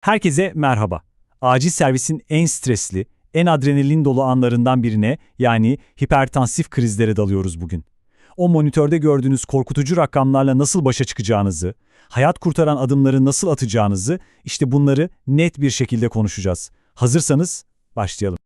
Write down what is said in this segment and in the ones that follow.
Herkese merhaba. Acil servisin en stresli, en adrenalin dolu anlarından birine yani hipertansif krizlere dalıyoruz bugün. O monitörde gördüğünüz korkutucu rakamlarla nasıl başa çıkacağınızı, hayat kurtaran adımları nasıl atacağınızı, işte bunları net bir şekilde konuşacağız. Hazırsanız başlayalım.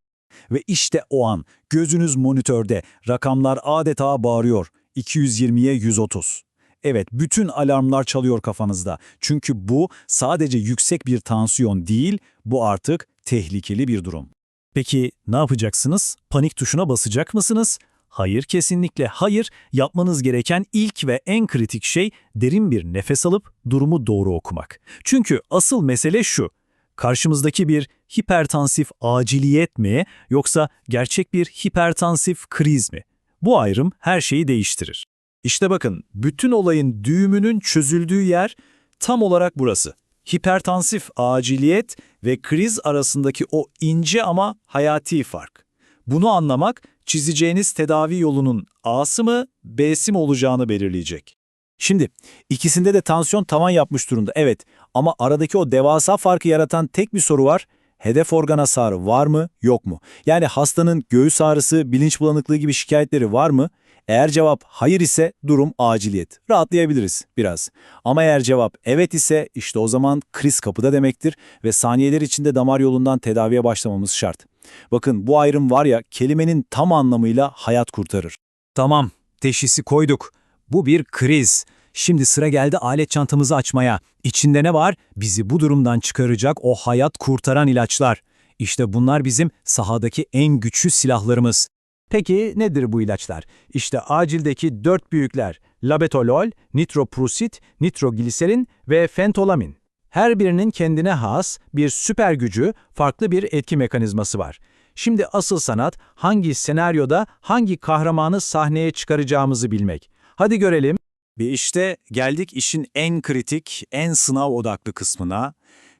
Ve işte o an gözünüz monitörde rakamlar adeta bağırıyor. 220'ye 130. Evet, bütün alarmlar çalıyor kafanızda. Çünkü bu sadece yüksek bir tansiyon değil, bu artık tehlikeli bir durum. Peki ne yapacaksınız? Panik tuşuna basacak mısınız? Hayır, kesinlikle hayır. Yapmanız gereken ilk ve en kritik şey derin bir nefes alıp durumu doğru okumak. Çünkü asıl mesele şu. Karşımızdaki bir hipertansif aciliyet mi yoksa gerçek bir hipertansif kriz mi? Bu ayrım her şeyi değiştirir. İşte bakın, bütün olayın düğümünün çözüldüğü yer tam olarak burası. Hipertansif aciliyet ve kriz arasındaki o ince ama hayati fark. Bunu anlamak, çizeceğiniz tedavi yolunun A'sı mı, B'si mi olacağını belirleyecek. Şimdi, ikisinde de tansiyon tavan yapmış durumda, evet. Ama aradaki o devasa farkı yaratan tek bir soru var. Hedef organ hasarı var mı, yok mu? Yani hastanın göğüs ağrısı, bilinç bulanıklığı gibi şikayetleri var mı? Eğer cevap hayır ise durum aciliyet. Rahatlayabiliriz biraz. Ama eğer cevap evet ise işte o zaman kriz kapıda demektir ve saniyeler içinde damar yolundan tedaviye başlamamız şart. Bakın bu ayrım var ya kelimenin tam anlamıyla hayat kurtarır. Tamam, teşhisi koyduk. Bu bir kriz. Şimdi sıra geldi alet çantamızı açmaya. İçinde ne var? Bizi bu durumdan çıkaracak o hayat kurtaran ilaçlar. İşte bunlar bizim sahadaki en güçlü silahlarımız. Peki nedir bu ilaçlar? İşte acildeki dört büyükler. Labetalol, nitroprusit, nitrogliserin ve fentolamin. Her birinin kendine has bir süper gücü, farklı bir etki mekanizması var. Şimdi asıl sanat hangi senaryoda hangi kahramanı sahneye çıkaracağımızı bilmek. Hadi görelim. Ve işte geldik işin en kritik, en sınav odaklı kısmına.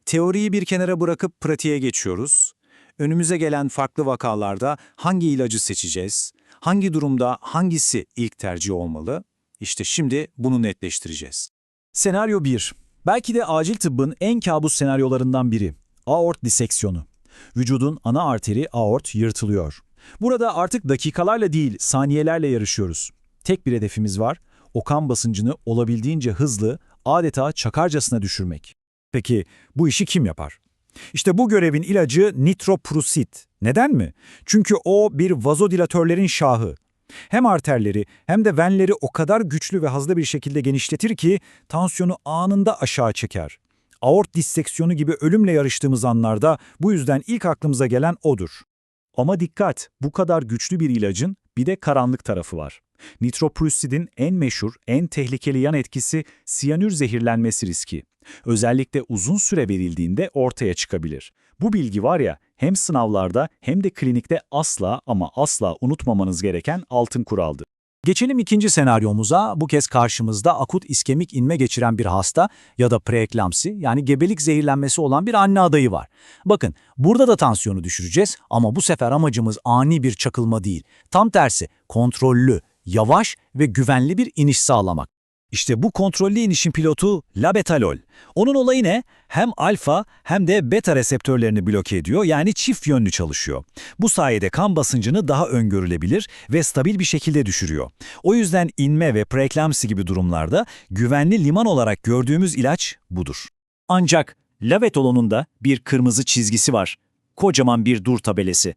Teoriyi bir kenara bırakıp pratiğe geçiyoruz. Önümüze gelen farklı vakalarda hangi ilacı seçeceğiz? Hangi durumda hangisi ilk tercih olmalı? İşte şimdi bunu netleştireceğiz. Senaryo 1. Belki de acil tıbbın en kabus senaryolarından biri. Aort diseksiyonu. Vücudun ana arteri aort yırtılıyor. Burada artık dakikalarla değil, saniyelerle yarışıyoruz. Tek bir hedefimiz var, o kan basıncını olabildiğince hızlı, adeta çakarcasına düşürmek. Peki bu işi kim yapar? İşte bu görevin ilacı nitroprusit. Neden mi? Çünkü o bir vazodilatörlerin şahı. Hem arterleri hem de venleri o kadar güçlü ve hızlı bir şekilde genişletir ki tansiyonu anında aşağı çeker. Aort disseksiyonu gibi ölümle yarıştığımız anlarda bu yüzden ilk aklımıza gelen odur. Ama dikkat, bu kadar güçlü bir ilacın bir de karanlık tarafı var. Nitroprusidin en meşhur, en tehlikeli yan etkisi siyanür zehirlenmesi riski. Özellikle uzun süre verildiğinde ortaya çıkabilir. Bu bilgi var ya, hem sınavlarda hem de klinikte asla ama asla unutmamanız gereken altın kuraldı. Geçelim ikinci senaryomuza. Bu kez karşımızda akut iskemik inme geçiren bir hasta ya da preeklamsi yani gebelik zehirlenmesi olan bir anne adayı var. Bakın burada da tansiyonu düşüreceğiz ama bu sefer amacımız ani bir çakılma değil. Tam tersi kontrollü, yavaş ve güvenli bir iniş sağlamak. İşte bu kontrollü inişin pilotu labetalol. Onun olayı ne? Hem alfa hem de beta reseptörlerini bloke ediyor yani çift yönlü çalışıyor. Bu sayede kan basıncını daha öngörülebilir ve stabil bir şekilde düşürüyor. O yüzden inme ve preeklamsi gibi durumlarda güvenli liman olarak gördüğümüz ilaç budur. Ancak labetalonun da bir kırmızı çizgisi var. Kocaman bir dur tabelesi.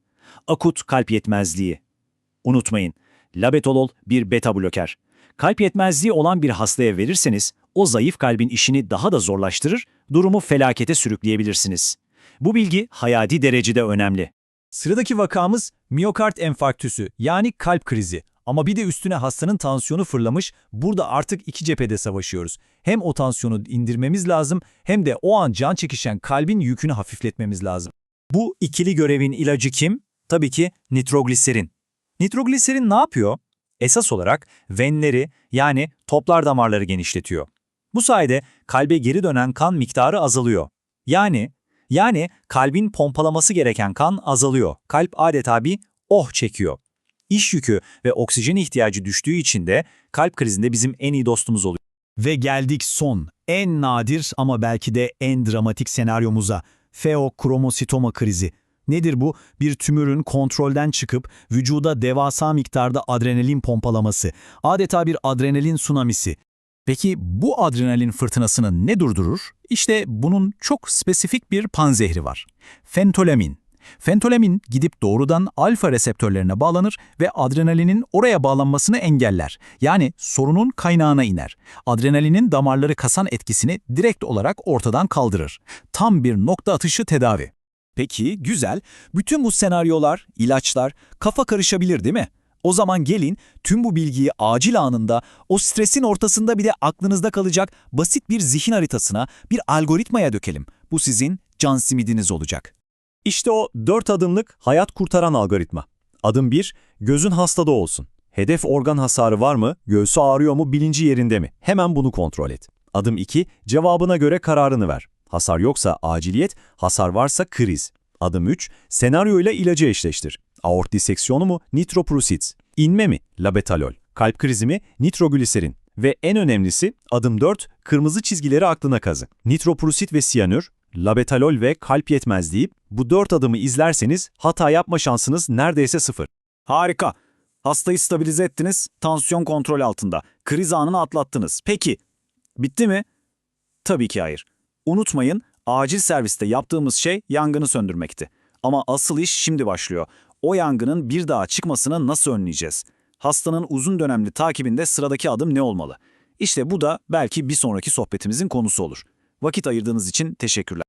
Akut kalp yetmezliği. Unutmayın, labetalol bir beta bloker. Kalp yetmezliği olan bir hastaya verirseniz o zayıf kalbin işini daha da zorlaştırır, durumu felakete sürükleyebilirsiniz. Bu bilgi hayati derecede önemli. Sıradaki vakamız miyokard enfarktüsü yani kalp krizi. Ama bir de üstüne hastanın tansiyonu fırlamış, burada artık iki cephede savaşıyoruz. Hem o tansiyonu indirmemiz lazım hem de o an can çekişen kalbin yükünü hafifletmemiz lazım. Bu ikili görevin ilacı kim? Tabii ki nitrogliserin. Nitrogliserin ne yapıyor? Esas olarak venleri yani toplar damarları genişletiyor. Bu sayede kalbe geri dönen kan miktarı azalıyor. Yani yani kalbin pompalaması gereken kan azalıyor. Kalp adeta bir oh çekiyor. İş yükü ve oksijen ihtiyacı düştüğü için de kalp krizinde bizim en iyi dostumuz oluyor. Ve geldik son, en nadir ama belki de en dramatik senaryomuza, feokromositoma krizi. Nedir bu? Bir tümörün kontrolden çıkıp vücuda devasa miktarda adrenalin pompalaması. Adeta bir adrenalin tsunamisi. Peki bu adrenalin fırtınasını ne durdurur? İşte bunun çok spesifik bir panzehri var. Fentolamin. Fentolamin gidip doğrudan alfa reseptörlerine bağlanır ve adrenalinin oraya bağlanmasını engeller. Yani sorunun kaynağına iner. Adrenalinin damarları kasan etkisini direkt olarak ortadan kaldırır. Tam bir nokta atışı tedavi. Peki, güzel. Bütün bu senaryolar, ilaçlar, kafa karışabilir değil mi? O zaman gelin tüm bu bilgiyi acil anında, o stresin ortasında bir de aklınızda kalacak basit bir zihin haritasına, bir algoritmaya dökelim. Bu sizin can simidiniz olacak. İşte o dört adımlık hayat kurtaran algoritma. Adım 1, gözün hastada olsun. Hedef organ hasarı var mı, göğsü ağrıyor mu, bilinci yerinde mi? Hemen bunu kontrol et. Adım 2, cevabına göre kararını ver. Hasar yoksa aciliyet, hasar varsa kriz. Adım 3, senaryoyla ilacı eşleştir. Aort diseksiyonu mu, nitroprusit. İnme mi, labetalol. Kalp krizi mi, nitrogliserin. Ve en önemlisi adım 4, kırmızı çizgileri aklına kazı. Nitroprusit ve siyanür, labetalol ve kalp yetmezliği bu dört adımı izlerseniz hata yapma şansınız neredeyse sıfır. Harika. Hastayı stabilize ettiniz, tansiyon kontrol altında. Kriz anını atlattınız. Peki, bitti mi? Tabii ki hayır. Unutmayın, acil serviste yaptığımız şey yangını söndürmekti. Ama asıl iş şimdi başlıyor. O yangının bir daha çıkmasını nasıl önleyeceğiz? Hastanın uzun dönemli takibinde sıradaki adım ne olmalı? İşte bu da belki bir sonraki sohbetimizin konusu olur. Vakit ayırdığınız için teşekkürler.